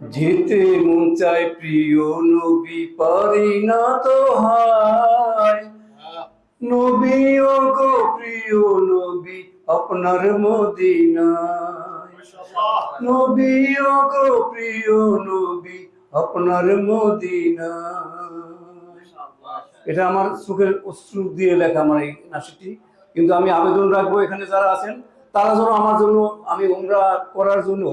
যেতে মন চায় প্রিয় নবী পারি না তো হায়। নবী ও গো প্রিয় নবী, আপনার মদিনায়। নবী ও গো প্রিয় নবী, আপনার মদিনায়। এটা আমার চোখের অশ্রু দিয়ে লেখা আমার এই নাসিটি কিন্তু আমি আবেদন রাখব এখানে যারা আছেন, তারা যেন আমার জন্য আমি উমরা করার জন্য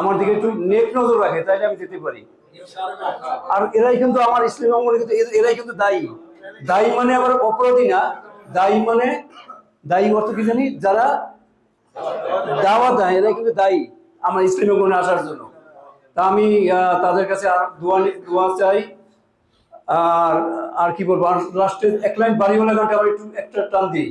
আমার দিকে একটু নেট নজর রাখে, তাইলে আমি যেতে পারি। আর এরাই কিন্তু আমার ইসলামী অঙ্গনে কিন্তু এরাই কিন্তু দায়ী। দায়ী মানে আবার অপরাধী না, দায়ী মানে দায়ী অর্থ কি জানি? যারা দাওয়া দেয়, এরাই কিন্তু দায়ী আমার ইসলামী অঙ্গনে আসার জন্য। তা আমি তাদের কাছে আর দোয়া দোয়া চাই। আর আর কি বলব? আর লাস্টে এক লাইন বাড়িওয়ালা গানটা আবার একটু একটা টান দিই।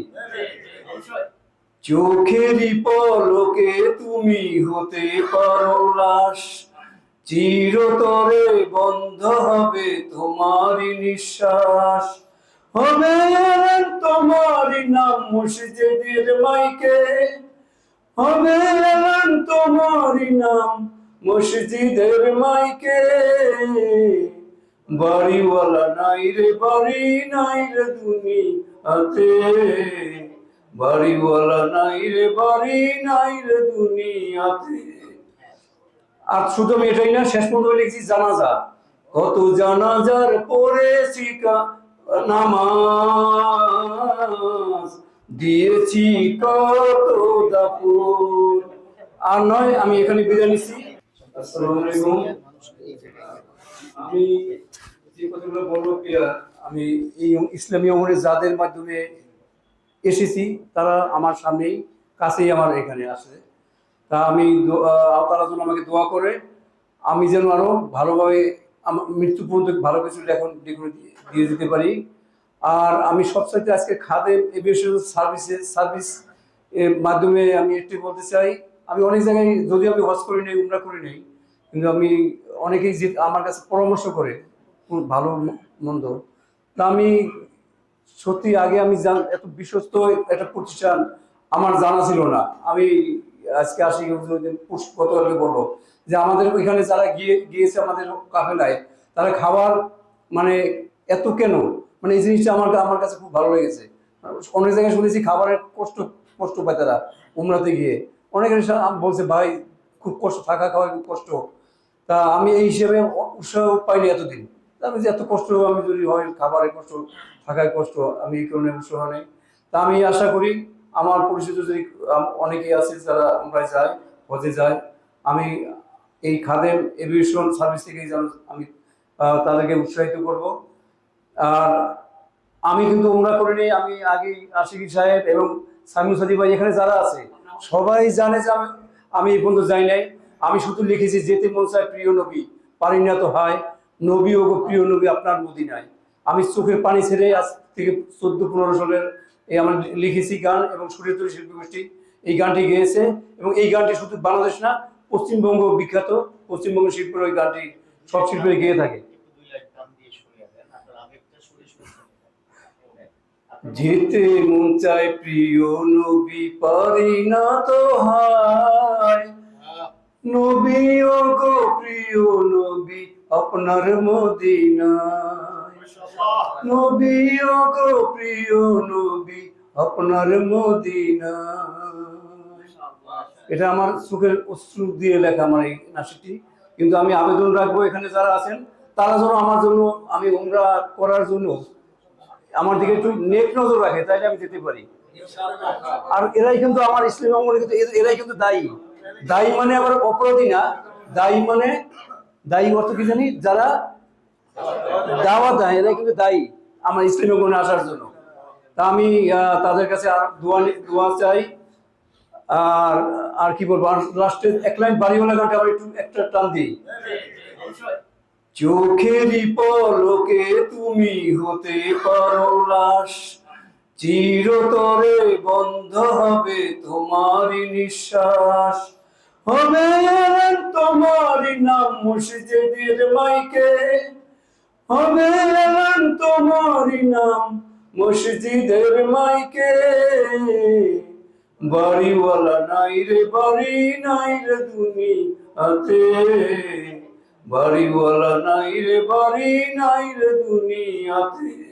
চোখেরই পলকে তুমি হতে পারো লাশ। চিরতরে বন্ধ হবে তোমারই নিঃশ্বাস। হবে তোমারই নাম মসজিদের মাইকে। হবে তোমারই নাম মসজিদের মাইকে। বাড়িওয়ালা নাই রে, বাড়ি নাই রে দুনিয়াতে। বাড়িওয়ালা নাই রে, বাড়ি নাই রে দুনিয়াতে। আর শুধু আমি এটাই না, শেষ পর্যন্ত লিখছি জানাজা। কত জানাজার পড়েছি কা- নামাজ। দিয়েছি কত দাপুর আর নয়, আমি এখানে বিদায় নিচ্ছি। আসসালামু আমি যে কথাগুলো বলব আমি এই ইসলামী অমরে যাদের মাধ্যমে এসেছি, তারা আমার সামনেই, কাছেই আমার এখানে আসে তা আমি তারা যেন আমাকে দোয়া করে, আমি যেন আরও ভালোভাবে মৃত্যু পর্যন্ত ভালো কিছু লেখন দিয়ে- দিতে পারি। আর আমি সবসাইতে আজকে খাদে এভিয়েশন সার্ভিসে, সার্ভিস মাধ্যমে আমি একটু বলতে চাই, আমি অনেক জায়গায় যদি আমি হজ করি নেই, উমরা করি নেই, কিন্তু আমি অনেকেই যে, আমার কাছে পরামর্শ করে ভালো মন্দ। তা আমি সত্যি আগে আমি এত বিশ্বস্ত একটা প্রতিষ্ঠান আমার জানা ছিল না। আমি আজকে আসি গতকালকে বলল যে আমাদের ওইখানে যারা গিয়ে, গিয়েছে আমাদের কাফেলায় তারা খাবার মানে এত কেন? মানে এই জিনিসটা আমার আমার কাছে খুব ভালো লেগেছে। অনেক জায়গায় শুনেছি খাবারের কষ্ট কষ্ট পায় তারা উমরাতে গিয়ে। অনেকে বলছে, ভাই, খুব কষ্ট, থাকা খাওয়া খুব কষ্ট। তা আমি এই হিসেবে উৎসাহ পাইনি এতদিন। তা আমি যে এত কষ্ট আমি যদি হয়, খাবারের কষ্ট থাকার কষ্ট, আমি এই কারণে উৎসাহ নেই তা আমি আশা করি আমার পরিচিত যদি অনেকেই আছে যারা আমরা যায়, হজে যায়, আমি এই খাদেম এভিয়েশন সার্ভিস থেকে যেন আমি তাদেরকে উৎসাহিত করব। আর আমি কিন্তু উমরা করিনি, আমি আগে আশিকি সাহেব এবং সামিউ সাদি ভাই এখানে যারা আছে, সবাই জানে যে আমি আমি এই পর্যন্ত যাই নাই। আমি শুধু লিখেছি, যেতে মন চায় প্রিয় নবী। পারি না তো হয় নবী ও প্রিয় নবী আপনার মদিনায়। আমি চোখের পানি ছেড়ে আজ থেকে চোদ্দ, পনেরো সালের এই আমার লিখেছি গান এবং সুরেন্দ্র শিল্পী গোষ্ঠী এই গানটি গেয়েছে এবং এই গানটি শুধু বাংলাদেশ না, পশ্চিমবঙ্গ বিখ্যাত। পশ্চিমবঙ্গ শিল্পের ওই গানটি সব শিল্পী গেয়ে থাকে। যেতে মন চায় প্রিয় নবী পারি না তো হায়। নবী ও গো প্রিয় নবী, আপনার মদিনায়। নবী গো প্রিয় নবী, আপনার মদিনায় এটা আমার চোখের অশ্রু দিয়ে লেখা আমার এই নাসিটি। কিন্তু আমি আবেদন রাখব এখানে যারা আছেন, তারা যেন আমার জন্য, আমি উমরা করার জন্য আমার দিকে একটু নেক নজর রাখে, তাইলে আমি যেতে পারি। আর এরাই কিন্তু আমার ইসলামী অঙ্গনে কিন্তু এরাই কিন্তু দায়ী। দায়ী মানে আবার অপরাধী না, দায়ী মানে দায়ী অর্থ কি জানি? যারা দাওয়া দেয়, এরাই কিন্তু দায়ী আমার ইসলামী অঙ্গনে আসার জন্য। তা আমি তাদের কাছে দোয়া দোয়া চাই। আর আর কি বলব এক লাইন বাড়িওয়ালা গানটা আবার একটু, একটা টান দিই। পলকে তুমি হতে পারো লাশ, চিরতরে বন্ধ হবে তোমারই নিঃশ্বাস। হবে তোমারই নাম মসজিদের মাইকে। হবে এলেন তোমারই নাম মসজিদের মাইকে। বাড়িওয়ালা নাই রে, বাড়ি নাই রে দুনিয়া হাতে বাড়িওয়ালা নাই রে, বাড়ি নাই রে দুনিয়াতে।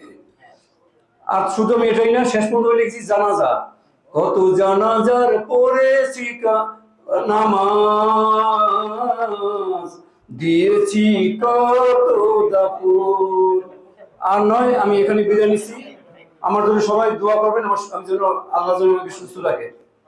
আর শুধু আমি এটাই না, শেষ পর্যন্ত লিখছি জানাজা। কত জানাজার পড়েছি কা- নামাজ। দিয়েছি কত দাপুর আর নয়, আমি এখানে বিদায় নিছি আমার জন্য সবাই দোয়া করবেন, আমার আমি যেন আল্লাহ আমাকে সুস্থ রাখে